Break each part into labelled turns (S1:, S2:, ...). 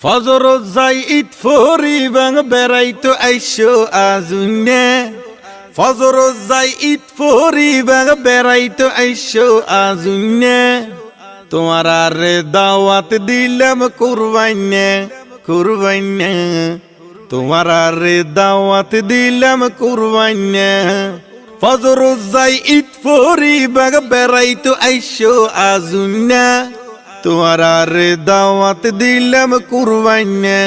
S1: ফজর যাই ইট ফরি বাং বেড়াইতো আইসো আজুনে। ফজর যাই ইট ফরি বাং বেড়াইতো আইসো আজুনে। তোমার আরে দাওয়াত দিলাম কুরবাইনে কুরবাইনে। তোমার আরে দাওয়াত দিলাম কুরবাইনে। ফজর যাই ইট ফরি বাং বেড়াইতো আইসো আজুনে। তোমার দাওয়াত দিলাম কুরবাইনে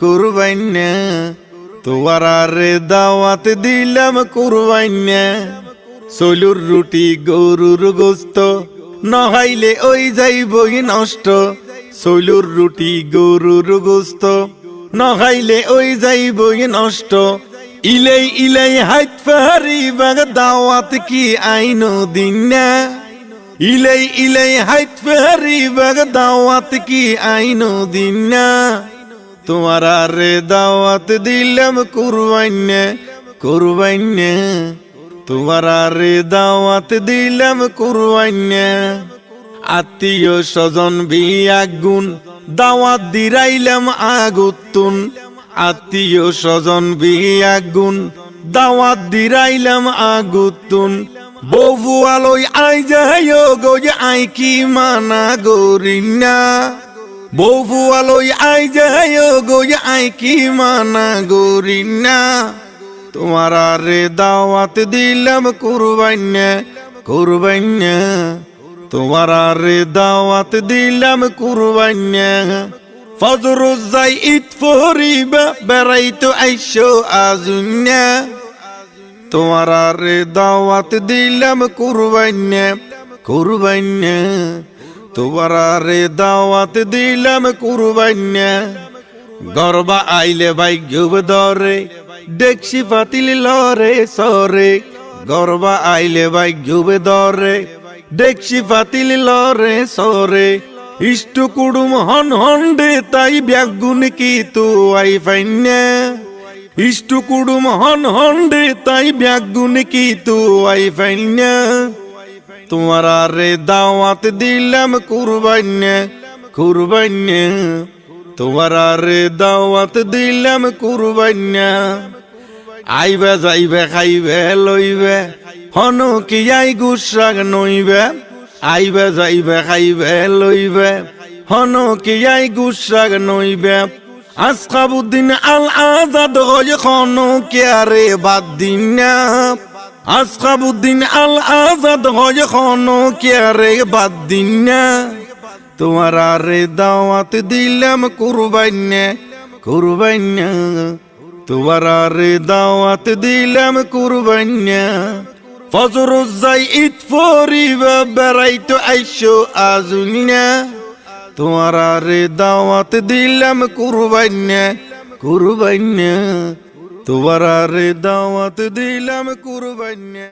S1: কুরবাইনে তোমার দাওয়াত দিলাম কুরবাইনে সলুর রুটি, গরুর গোস্ত, নহাইলে ওই যাই যাইবই নষ্ট। সলুর রুটি, গরুর গোস্ত, নহাইলে ওই যাই যাইবই নষ্ট। ইলাই ইলাই হাইত ফারি বাগ, দাওয়াত কি আইনো দিন? না ইলাই ইলাই হাইত ফেরি বাগ দাওয়াত কি আইনো দিন তোমার আরে দাওয়াত দিলাম কুরবাইনে কুরবাইনে। তোমার আরে দাওয়াত দিলাম কুরবাইনে। আত্মীয় স্বজন গুণ, দাওয়াত দিরাইলাম আগুতুন। আত্মীয় স্বজন গুণ, দাওয়াত দিরাইলাম আগুতুন। বউ আলোই আই যায় গো আই কি মানা গরিনা। বউ আলোই আই যায় গো আই কি মানা গরিনা। তোমার আরে দাওয়াত দিলাম কুরবাইনে কুরবাইনে। তোমার আরে দাওয়াত দিলাম কুরবাইনে। ফজর যাই ইট ফরিবা, বেড়াইতো আইসো আজুন্যা তোমার আরে দাওয়াত দিলাম কুরবাইনে কুরবাইনে। তোমার আরে দাওয়াত দিলাম কুরবাইনে। গরবা আইলে ভাই গুব দরে দেখছি পাতিল লরে সরে। গরবা আইলে ভাই গুব দরে দেখছি পাতিল লরে সরে। ইষ্ট কুড়ুম হন হন্ডে তাই ব্যাগুন কি তু আই ফাইনে। ইষ্ট কুড়ুম হন হন্ডে তাই ব্যাগুন কি তু আই ফাইনে তোমার আরে দাওয়াত দিলাম কুরবাইনে কুরবাইনে তোমার আরে দাওয়াত দিলাম কুরবাইনে আইবে যাইবে, খাইবে, লইবে হন কি আই গুসাগ নইবে। আইবে যাইবে, খাইবে, লইবে হন কি আই গুসাগ নইবে। আসকাবুদ্দিন আল আজাদ হয় খন কে বাদ দিন না আসকাবুদ্দিন আল আজাদ হয় খন কে বাদ দিন না তোমার আরে দাওয়াত দিলাম কুরবাইনে কুরবাইনে তোমার আরে দাওয়াত দিলাম কুরবাইনে ফজর যাই ইট ফরিবা বেড়াইতো আইসো আজুনিনা তোমার আরে দাওয়াত দিলাম কুরবাইনে কুরবাইনে তোমার আরে দাওয়াত দিলাম কুরবাইনে